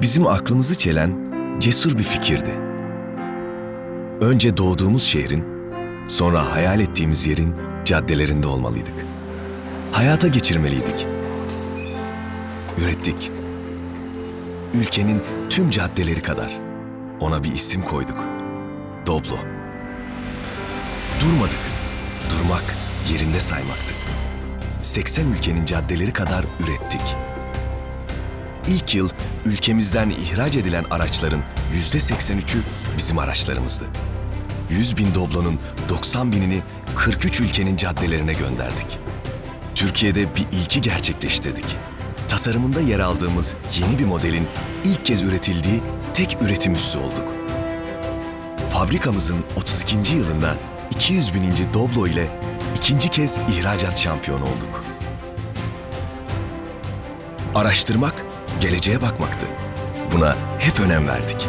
bizim aklımızı çelen cesur bir fikirdi. Önce doğduğumuz şehrin, sonra hayal ettiğimiz yerin caddelerinde olmalıydık. Hayata geçirmeliydik. Ürettik. Ülkenin tüm caddeleri kadar. Ona bir isim koyduk. Doblo. Durmadık. Durmak yerinde saymaktı. 80 ülkenin caddeleri kadar ürettik. İlk yıl ülkemizden ihraç edilen araçların yüzde 83'ü bizim araçlarımızdı. 100 bin Doblo'nun 90 binini 43 ülkenin caddelerine gönderdik. Türkiye'de bir ilki gerçekleştirdik. Tasarımında yer aldığımız yeni bir modelin ilk kez üretildiği tek üretim üssü olduk. Fabrikamızın 32. yılında 200 bininci Doblo ile ikinci kez ihracat şampiyonu olduk. Araştırmak, geleceğe bakmaktı. Buna hep önem verdik.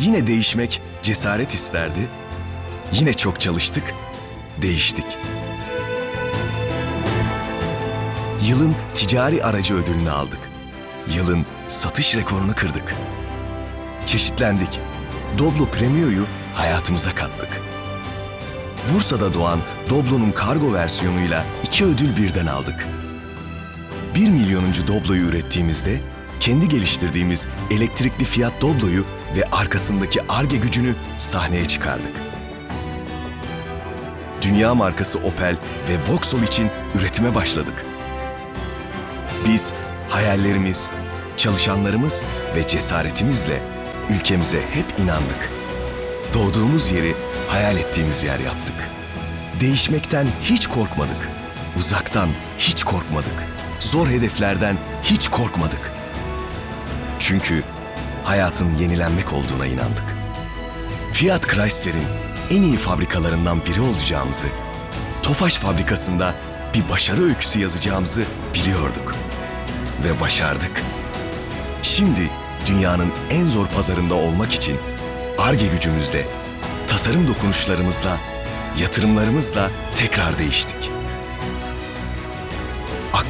Yine değişmek cesaret isterdi. Yine çok çalıştık, değiştik. Yılın ticari aracı ödülünü aldık. Yılın satış rekorunu kırdık. Çeşitlendik. Doblo Premio'yu hayatımıza kattık. Bursa'da doğan Doblo'nun kargo versiyonuyla iki ödül birden aldık. 1 milyonuncu Doblo'yu ürettiğimizde kendi geliştirdiğimiz elektrikli Fiat Doblo'yu ve arkasındaki ARGE gücünü sahneye çıkardık. Dünya markası Opel ve Vauxhall için üretime başladık. Biz hayallerimiz, çalışanlarımız ve cesaretimizle ülkemize hep inandık. Doğduğumuz yeri hayal ettiğimiz yer yaptık. Değişmekten hiç korkmadık. Uzaktan hiç korkmadık. Zor hedeflerden hiç korkmadık. Çünkü hayatın yenilenmek olduğuna inandık. Fiat Chrysler'in en iyi fabrikalarından biri olacağımızı, Tofaş fabrikasında bir başarı öyküsü yazacağımızı biliyorduk. Ve başardık. Şimdi dünyanın en zor pazarında olmak için ARGE gücümüzle, tasarım dokunuşlarımızla, yatırımlarımızla tekrar değiştik.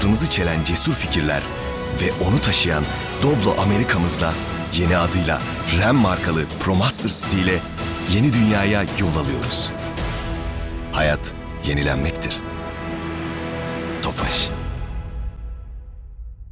Aklımızı çelen cesur fikirler ve onu taşıyan Doblo Amerika'mızla yeni adıyla Ram markalı ProMaster City ile yeni dünyaya yol alıyoruz. Hayat yenilenmektir. Tofaş.